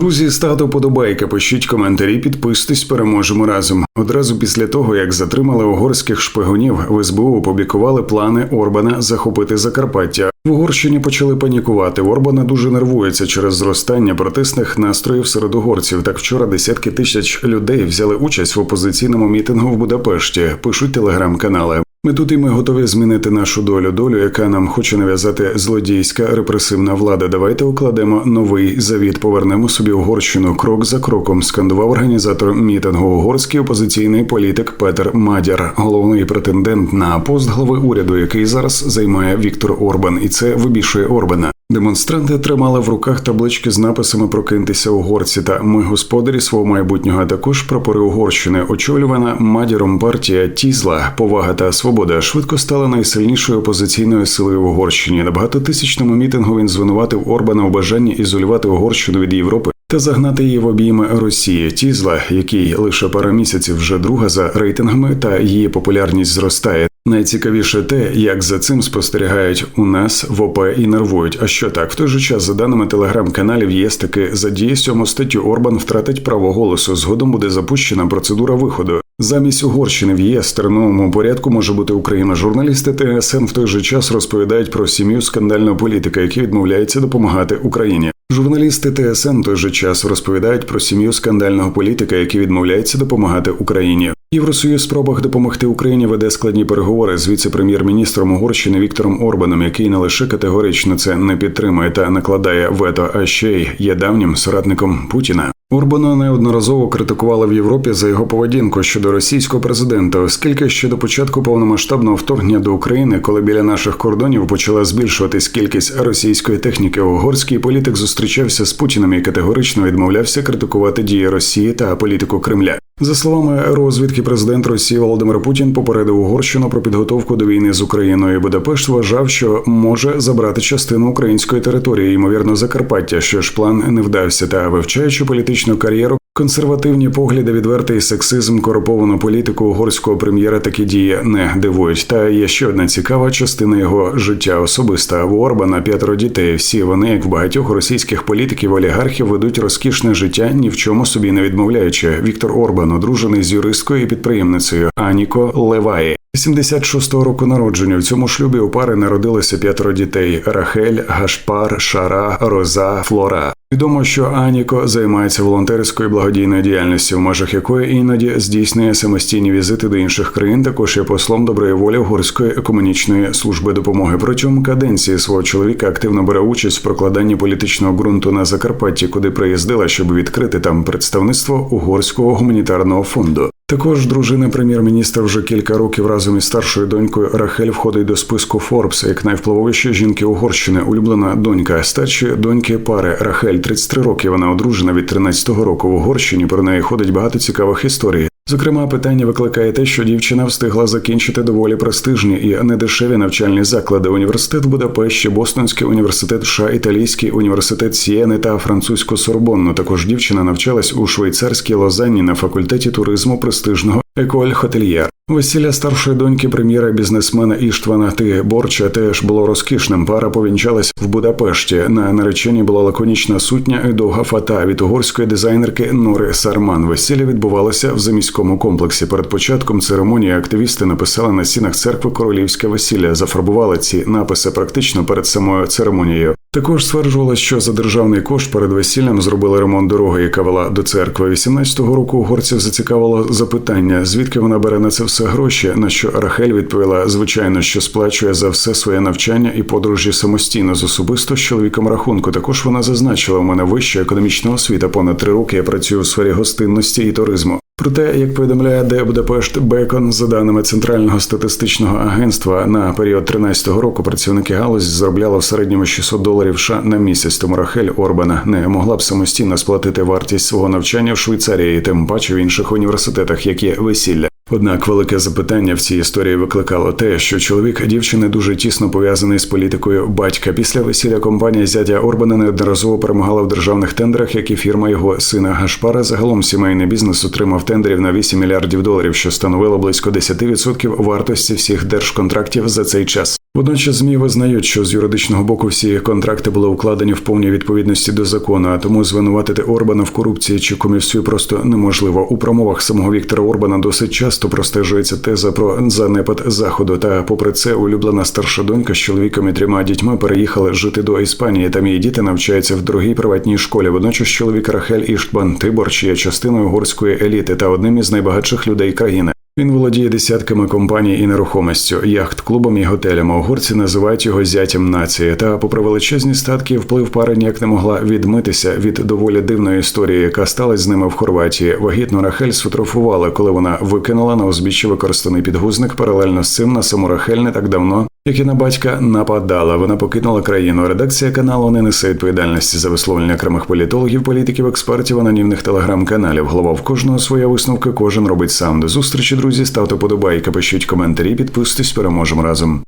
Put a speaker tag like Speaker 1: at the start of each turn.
Speaker 1: Друзі, ставте подобайки, пишіть коментарі, підписуйтесь, переможемо разом. Одразу після того, як затримали угорських шпигунів, в СБУ опублікували плани Орбана захопити Закарпаття. В Угорщині почали панікувати. Орбана дуже нервується через зростання протестних настроїв серед угорців. Так вчора десятки тисяч людей взяли участь в опозиційному мітингу в Будапешті. Пишуть телеграм-канали. Ми тут і ми готові змінити нашу долю, долю, яка нам хоче нав'язати злодійська репресивна влада. Давайте укладемо новий завіт. Повернемо собі Угорщину крок за кроком. Скандував організатор мітингу угорський опозиційний політик Петер Мадяр, головний претендент на пост глави уряду, який зараз займає Віктор Орбан, і це вибішує Орбана. Демонстранти тримали в руках таблички з написами Прокиньтеся угорці та ми господарі свого майбутнього. а Також прапори Угорщини, очолювана мадіром партія Тізла, повага та свобода швидко стала найсильнішою опозиційною силою в Угорщині. На багатотисячному мітингу він звинуватив Орбана у бажанні ізолювати Угорщину від Європи. Та загнати її в обійми Росії Тізла, який лише пара місяців вже друга за рейтингами, та її популярність зростає. Найцікавіше те, як за цим спостерігають у нас в ОП і нервують. А що так в той же час, за даними телеграм-каналів, ЄС таки за дії сьому статтю Орбан втратить право голосу. Згодом буде запущена процедура виходу. Замість Угорщини в ЄС терновому порядку може бути Україна. Журналісти ТСН в той же час розповідають про сім'ю скандального політика, який відмовляється допомагати Україні. Журналісти ТСН в той же час розповідають про сім'ю скандального політика, який відмовляється допомагати Україні. Євросоюз спробах допомогти Україні веде складні переговори з віце-прем'єр-міністром Угорщини Віктором Орбаном, який не лише категорично це не підтримує та накладає вето, а ще й є давнім соратником Путіна. Орбана неодноразово критикували в Європі за його поведінку щодо російського президента, оскільки ще до початку повномасштабного вторгнення до України, коли біля наших кордонів почала збільшуватись кількість російської техніки, угорський політик зустрічався з Путіним і категорично відмовлявся критикувати дії Росії та політику Кремля. За словами розвідки, президент Росії Володимир Путін попередив Угорщину про підготовку до війни з Україною. Будапешт вважав, що може забрати частину української території, ймовірно, Закарпаття. Що ж план не вдався, та вивчаючи політичну кар'єру. Консервативні погляди, відвертий сексизм, корумповану політику угорського прем'єра такі дії не дивують. Та є ще одна цікава частина його життя особиста. В Орбана п'ятеро дітей. Всі вони, як в багатьох російських політиків, олігархів, ведуть розкішне життя, ні в чому собі не відмовляючи. Віктор Орбан одружений з юристкою і підприємницею Аніко Леваї. 76-го року народження в цьому шлюбі у пари народилося п'ятеро дітей: Рахель, Гашпар, Шара, Роза, Флора. Відомо, що Аніко займається волонтерською благодійною діяльністю, в межах якої іноді здійснює самостійні візити до інших країн. Також є послом доброї волі Угорської екомунічної служби допомоги. Протягом каденції свого чоловіка активно бере участь в прокладанні політичного ґрунту на Закарпатті, куди приїздила, щоб відкрити там представництво угорського гуманітарного фонду. Також дружина прем'єр-міністра вже кілька років разом із старшою донькою Рахель входить до списку Форбс як найвпливовіші жінки Угорщини. Улюблена донька старші доньки пари Рахель 33 роки. Вона одружена від 13-го року в Угорщині. Про неї ходить багато цікавих історій. Зокрема, питання викликає те, що дівчина встигла закінчити доволі престижні і недешеві навчальні заклади: університет Будапешті, Бостонський університет, США, Італійський університет Сієни та французьку Сорбонну. Також дівчина навчалась у швейцарській Лозанні на факультеті туризму престижного Еколь Хотельєр. Весілля старшої доньки прем'єра бізнесмена Іштвана Ти Борча теж було розкішним. Пара повінчалась в Будапешті. На нареченні була лаконічна сутня і довга фата від угорської дизайнерки Нори Сарман. Весілля відбувалося в заміському комплексі. Перед початком церемонії активісти написали на стінах церкви королівське весілля. Зафарбували ці написи практично перед самою церемонією. Також стверджувалось, що за державний кошт перед весіллям зробили ремонт дороги, яка вела до церкви. 18-го року угорців зацікавило запитання, звідки вона бере на це все гроші. На що Рахель відповіла, звичайно, що сплачує за все своє навчання і подорожі самостійно з особисто з чоловіком рахунку. Також вона зазначила, у мене вища економічна освіта. Понад три роки я працюю у сфері гостинності і туризму. Проте, як повідомляє де Будапешт Бекон, за даними центрального статистичного агентства, на період 13-го року працівники галузі заробляли в середньому 600 доларів США на місяць. Тому Рахель Орбана не могла б самостійно сплатити вартість свого навчання в Швейцарії, тим паче в інших університетах, як є весілля. Однак велике запитання в цій історії викликало те, що чоловік дівчини дуже тісно пов'язаний з політикою батька. Після весілля компанія зятя Орбана неодноразово перемагала в державних тендерах, як і фірма його сина Гашпара. Загалом сімейний бізнес отримав тендерів на 8 мільярдів доларів, що становило близько 10% вартості всіх держконтрактів за цей час. Водночас змі визнають, що з юридичного боку всі контракти були укладені в повній відповідності до закону, а тому звинуватити Орбана в корупції чи комісію просто неможливо. У промовах самого Віктора Орбана досить часто простежується теза про занепад заходу. Та, попри це, улюблена старша донька з чоловіком і трьома дітьми переїхали жити до Іспанії. Там її діти навчаються в дорогій приватній школі. Водночас чоловік Рахель Іштбан Тиборч є частиною угорської еліти та одним із найбагатших людей країни. Він володіє десятками компаній і нерухомістю, яхт-клубом і готелями. Угорці називають його зятям нації. Та, попри величезні статки, вплив пари ніяк не могла відмитися від доволі дивної історії, яка сталася з ними в Хорватії. Вагітну Рахель сфотографували, коли вона викинула на узбіччя використаний підгузник. Паралельно з цим на саму Рахель не так давно. Як і на батька нападала, вона покинула країну. Редакція каналу не несе відповідальності за висловлення окремих політологів, політиків, експертів, анонімних телеграм-каналів. Голова в кожного своя висновка, кожен робить сам. До зустрічі, друзі. Ставте подобайки, пишіть коментарі, підписуйтесь, переможемо разом.